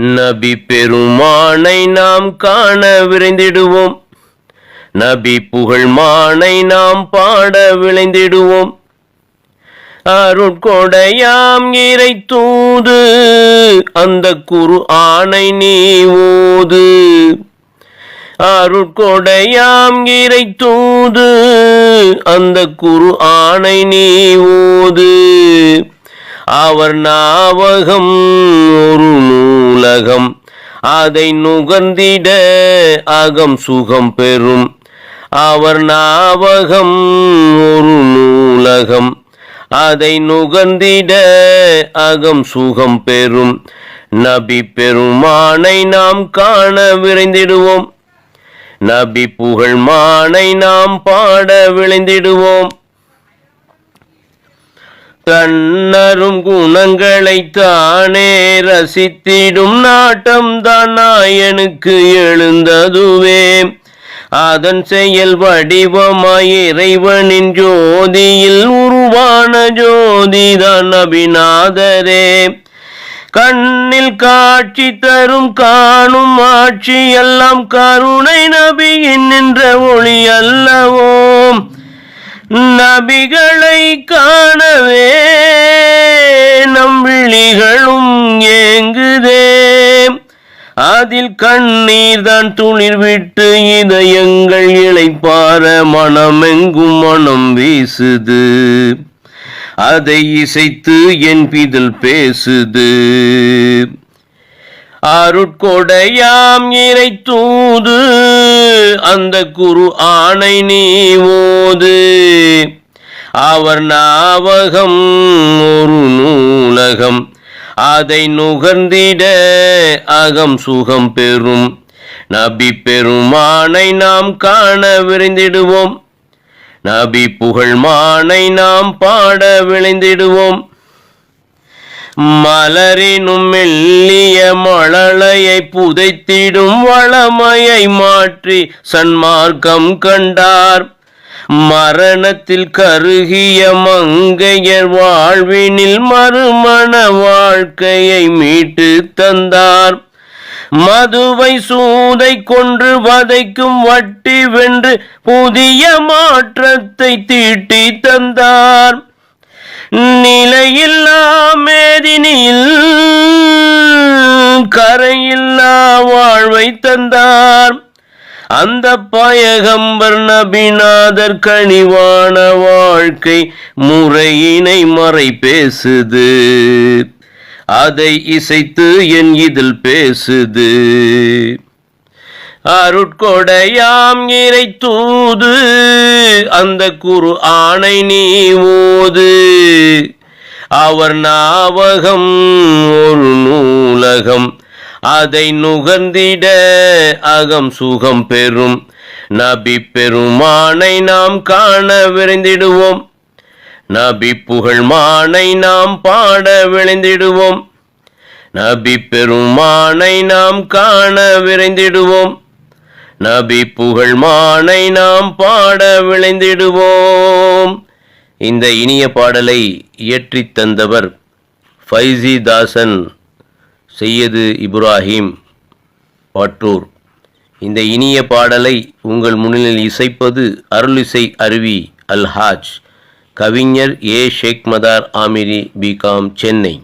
நபி பெருமானை நாம் காண விரைந்திடுவோம். நபி புகழ் மானை நாம் பாட விளைந்திடுவோம். அருட்கொடையாம் இறை தூது அந்த குரு ஆணை நீ ஓது. அருட்கொடையாம் இறை தூது அந்த குரு ஆணை நீ ஓது. அவர் நாவகம் ஒரு நூல் உலகம். அதை நுகர்ந்திட அகம் சுகம் பெறும். அவர் நாவகம் ஒரு நூலகம். அதை நுகர்ந்திட அகம் சுகம் பெறும். நபி பெருமானை நாம் காண விரைந்திடுவோம். நபி புகழ் மானை நாம் பாட விளைந்திடுவோம். தன்னரும் குணங்களை தானே ரசித்திடும் நாட்டம் தான் நாயனுக்கு எழுந்ததுவே. அதன் செயல் வடிவமாய் இறைவனின் ஜோதியில் உருவான ஜோதிதான் அபிநாதரே. கண்ணில் காட்சி தரும் காணும் ஆட்சி எல்லாம் கருணை நபியின் நின்ற ஒளி அல்லவோ. நபிகளை காணவே நம் விழிகளும் ஏங்குதே. அதில் கண்ணீர் தான் துளிர் விட்டு இதயங்கள் இழைப்பார மனமெங்கும் மனம் வீசுது. அதை இசைத்து என் பிதல் பேசுது. அருட்கொடையாம் இறை தூது அந்த குரு ஆணை நீ ஓது. அவர் நாவகம் ஒரு நூலகம் அதை நுகர்ந்திட அகம் சுகம் பெறும். நபி பெருமானை நாம் காண விரைந்திடுவோம். நபி புகழ் மானை நாம் பாட விளைந்திடுவோம். மலரினும் மெல்லிய மழலையை புதைத்திடும் வளமையை மாற்றி சன்மார்க்கம் கண்டார். மரணத்தில் கருகிய மங்கையர் வாழ்வினில் மறுமண வாழ்க்கையை மீட்டு தந்தார். மதுவை சூதை கொன்று வதைக்கும் வட்டி வென்று புதிய மாற்றத்தை தீட்டி தந்தார். நிலையில்லா மேதினியில் கரையில்லா வாழ்வை தந்தார். அந்த பயகம்பர் நபிநாதர் கனிவான வாழ்க்கை முறையினை மறை பேசுது அதை இசைத்து என் இதில் பேசுது. அருட்கொடையாம் இறை தூது அந்த குரு ஆணை நீ ஓது. அவர் நாவகம் ஒரு நூலகம். அதை நுகர்ந்திட அகம் சுகம் பெறும். நபி பெருமானை நாம் காண விரைந்திடுவோம். நபி புகழ் மானை நாம் பாட விளைந்திடுவோம் நபி பெருமானை நாம் காண விரைந்திடுவோம். நபி புகழ் மானை நாம் பாட விளைந்திடுவோம் இந்த இனிய பாடலை இயற்றித் தந்தவர் ஃபைசி தாசன் செய்யது இப்ராஹிம் பாட்டூர். இந்த இனிய பாடலை உங்கள் முன்னிலையில் இசைப்பது அருளிசை அருவி அல்ஹாஜ் கவிஞர் A Sheikh Madar Amiri B Com Chennai.